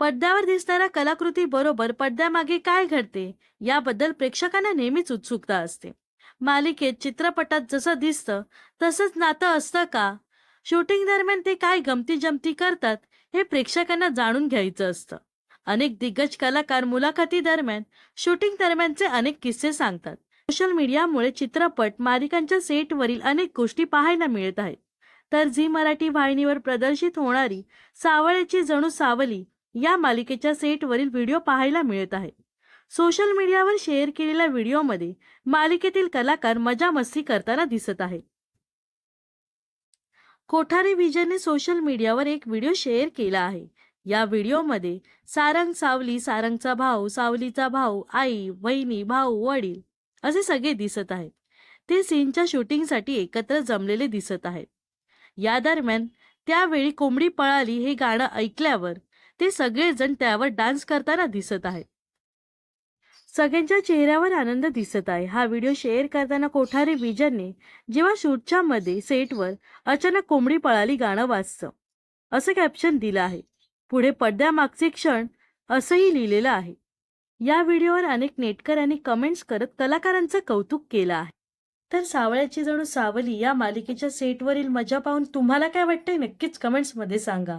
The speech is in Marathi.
पडद्यावर दिसणाऱ्या कलाकृती बरोबर पडद्यामागे काय घडते याबद्दल प्रेक्षकांना नेहमीच उत्सुकता असते. मालिकेत चित्रपटात जसं दिसतं तसंच नातं असतं का? शूटिंग दरम्यान ते काय गमती जमती करतात हे प्रेक्षकांना जाणून घ्यायचं असतं. अनेक दिग्गज कलाकार मुलाखती दरम्यान शूटिंग दरम्यानचे अनेक किस्से सांगतात. सोशल मीडियामुळे चित्रपट मालिकांच्या सेटवरील अनेक गोष्टी पाहायला मिळत आहेत. तर झी मराठी वाहिनीवर प्रदर्शित होणारी सावळ्याची जणू सावली या मालिकेच्या सेटवरील व्हिडिओ पाहायला मिळत आहे सोशल मीडियावर शेअर केलेल्या व्हिडिओमध्ये मालिकेतील कलाकार मजा मस्ती करताना दिसत आहे कोठारी विजयने सोशल मीडियावर एक व्हिडिओ शेअर केला आहे. या व्हिडिओमध्ये सारंग सावली सारंगचा भाऊ सावलीचा भाऊ आई वहिनी भाऊ वडील असे सगळे दिसत आहेत. ते सीनच्या शूटिंगसाठी एकत्र जमलेले दिसत आहेत. या दरम्यान त्यावेळी कोंबडी पळाली हे गाणं ऐकल्यावर ते सगळेजण त्यावर डान्स करताना दिसत आहेत. सगळ्यांच्या चेहऱ्यावर आनंद दिसत आहे. हा व्हिडिओ शेअर करताना कोठारी विजनने जेव्हा शूटच्या मध्ये सेटवर अचानक कोंबडी पळाली गाणं वाचतं असं कॅप्शन दिलं आहे. पुढे पडद्यामागचे क्षण असंही लिहिलेलं आहे. या व्हिडिओवर अनेक नेटकऱ्यांनी कमेंट्स करत कलाकारांचं कौतुक केलं आहे. तर सावळ्याची जणू सावली या मालिकेच्या सेटवरील मजा पाहून तुम्हाला काय वाटतंय नक्कीच कमेंट्समध्ये सांगा.